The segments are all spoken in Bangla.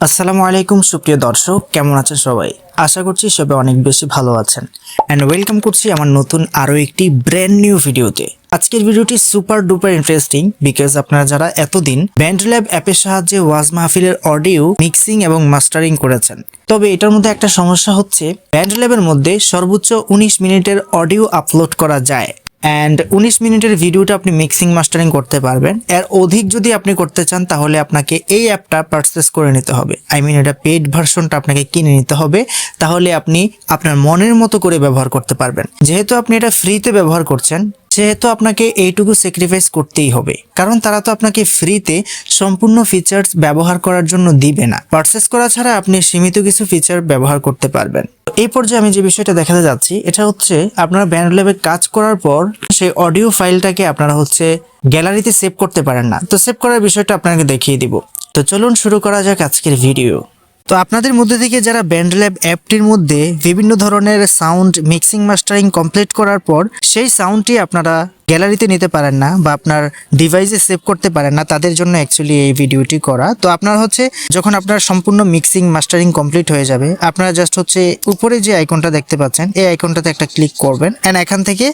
আসসালামু আলাইকুম সুপ্রিয় দর্শক, কেমন আছেন সবাই? আশা করছি সবাই অনেক বেশি ভালো আছেন। অ্যান্ড ওয়েলকাম করছি আমার নতুন আরও একটি ব্র্যান্ড নিউ ভিডিওতে আজকের ভিডিওটি সুপার ডুপার ইন্টারেস্টিং বিকজ আপনারা যারা এতদিন ব্যান্ড ল্যাব অ্যাপের সাহায্যে ওয়াজ মাহফিলের অডিও মিক্সিং এবং মাস্টারিং করেছেন, তবে এটার মধ্যে একটা সমস্যা হচ্ছে ব্যান্ড ল্যাবের মধ্যে সর্বোচ্চ উনিশ মিনিটের অডিও আপলোড করা যায়। অ্যান্ড উনিশ মিনিটের ভিডিওটা আপনি মিক্সিং মাস্টারিং করতে পারবেন। এর অধিক যদি আপনি করতে চান, তাহলে আপনাকে এই অ্যাপটা পারচেস করে নিতে হবে। আই মিন এটা পেড ভার্সনটা আপনাকে কিনে নিতে হবে। তাহলে আপনি আপনার মনের মতো করে ব্যবহার করতে পারবেন। যেহেতু আপনি এটা ফ্রিতে ব্যবহার করছেন, সেহেতু আপনাকে এইটুকু স্যাক্রিফাইস করতেই হবে। কারণ তারা তো আপনাকে ফ্রিতে সম্পূর্ণ ফিচার্স ব্যবহার করার জন্য দিবে না। পারচেস করা ছাড়া আপনি সীমিত কিছু ফিচার ব্যবহার করতে পারবেন। এই পর্যায়ে আমি যে বিষয়টা দেখাতে যাচ্ছি, এটা হচ্ছে আপনারা ব্যান্ড ল্যাবে কাজ করার পর সেই অডিও ফাইলটাকে আপনারা হচ্ছে গ্যালারিতে সেভ করতে পারেন না। তো সেভ করার বিষয়টা আপনাকে দেখিয়ে দিব। তো চলুন শুরু করা যাক আজকের ভিডিও তো আপনাদের মধ্যে থেকে যারা ব্যান্ড ল্যাব অ্যাপটির মধ্যে বিভিন্ন ধরনের সাউন্ড মিক্সিং মাস্টারিং কমপ্লিট করার পর, সেই সাউন্ডটি আপনারা গ্যালারিতে নিতে পারেন না বা আপনার ডিভাইসে সেভ করতে পারেন না, তাদের জন্য অ্যাকচুয়ালি এই ভিডিওটি করা। তো আপনার হচ্ছে যখন আপনার সম্পূর্ণ মিক্সিং মাস্টারিং কমপ্লিট হয়ে যাবে, আপনারা জাস্ট হচ্ছে উপরে যে আইকনটা দেখতে পাচ্ছেন, এই আইকনটাতে একটা ক্লিক করবেন অ্যান্ড এখান থেকে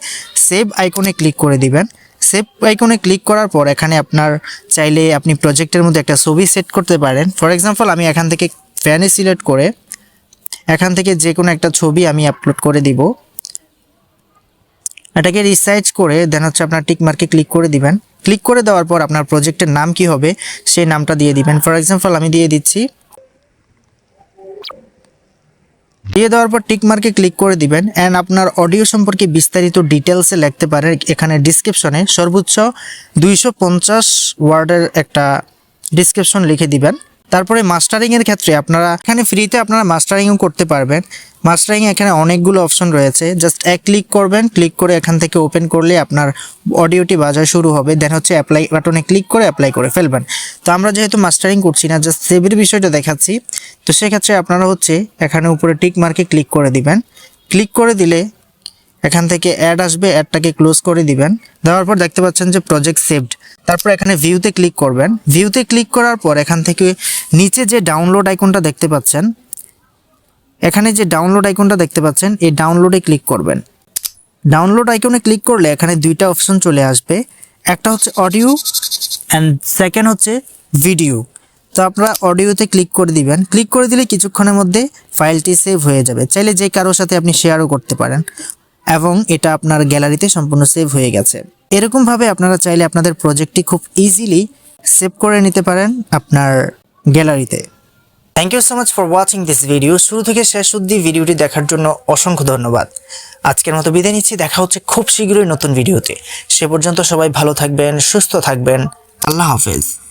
সেভ আইকনে ক্লিক করে দিবেন। সেভ আইকনে ক্লিক করার পর এখানে আপনার চাইলে আপনি প্রজেক্টের মধ্যে একটা ছবি সেট করতে পারেন। ফর এক্সাম্পল আমি এখান থেকে ফ্যানে সিলেক্ট করে এখান থেকে যে কোনো একটা ছবি আমি আপলোড করে দিব। এটাকে রিসার্চ করে দেন হচ্ছে আপনার টিক মার্কে ক্লিক করে দিবেন। ক্লিক করে দেওয়ার পর আপনার প্রজেক্টের নাম কি হবে সেই নামটা দিয়ে দিবেন। ফর এক্সাম্পল আমি দিয়ে দিচ্ছি। দিয়ে দেওয়ার পর টিক মার্কে ক্লিক করে দিবেন। অ্যান্ড আপনার অডিও সম্পর্কে বিস্তারিত ডিটেলসে লিখতে পারেন। এখানে ডিসক্রিপশনে সর্বোচ্চ দুইশো পঞ্চাশ ওয়ার্ডের একটা ডিসক্রিপশন লিখে দিবেন। তারপরে মাস্টারিং এর ক্ষেত্রে আপনারা, এখানে ফ্রিতে আপনারা মাস্টারিংও করতে পারবেন। মাস্টারিং এখানে অনেকগুলো অপশন রয়েছে। জাস্ট এক ক্লিক করবেন ক্লিক করে এখান থেকে ওপেন করলে আপনার অডিওটি বাজা শুরু হবে। দেন হচ্ছে অ্যাপ্লাই বাটনে ক্লিক করে অ্যাপ্লাই করে ফেলবেন। তো আমরা যেহেতু মাস্টারিং করছি না জাস্ট সেভের বিষয়টা দেখাচ্ছি। তো সেক্ষেত্রে আপনারা হচ্ছে এখানে উপরে টিক মার্কে ক্লিক করে দিবেন। ক্লিক করে দিলে এখান থেকে অ্যাড আসবে অ্যাডটাকে ক্লোজ করে দিবেন। দেওয়ার পর দেখতে পাচ্ছেন যে প্রজেক্ট সেভড তারপর এখানে ভিউতে ক্লিক করবেন। ভিউতে ক্লিক করার পর এখান থেকে নিচে যে ডাউনলোড আইকনটা দেখতে পাচ্ছেন, এখানে যে ডাউনলোড আইকনটা দেখতে পাচ্ছেন, এই ডাউনলোডে ক্লিক করবেন। ডাউনলোড আইকনে ক্লিক করলে এখানে দুইটা অপশন চলে আসবে। একটা হচ্ছে অডিও অ্যান্ড সেকেন্ড হচ্ছে ভিডিও তো আপনারা অডিওতে ক্লিক করে দিবেন। ক্লিক করে দিলে কিছুক্ষণের মধ্যে ফাইলটি সেভ হয়ে যাবে। চাইলে যে কারোর সাথে আপনি শেয়ারও করতে পারেন। এবং এটা আপনার গ্যালারিতে সম্পূর্ণ সেভ হয়ে গেছে। এরকমভাবে আপনারা চাইলে আপনাদের প্রজেক্টটি খুব ইজিলি সেভ করে নিতে পারেন আপনার গ্যালারিতে। Thank you so much for watching this video শুরু থেকে শেষ অবধি ভিডিওটি দেখার জন্য অসংখ্য ধন্যবাদ। আজকের মতো বিদায় নিচ্ছি। দেখা হচ্ছে খুব শীঘ্রই নতুন ভিডিওতে সে পর্যন্ত সবাই ভালো থাকবেন, সুস্থ থাকবেন। আল্লাহ হাফেজ।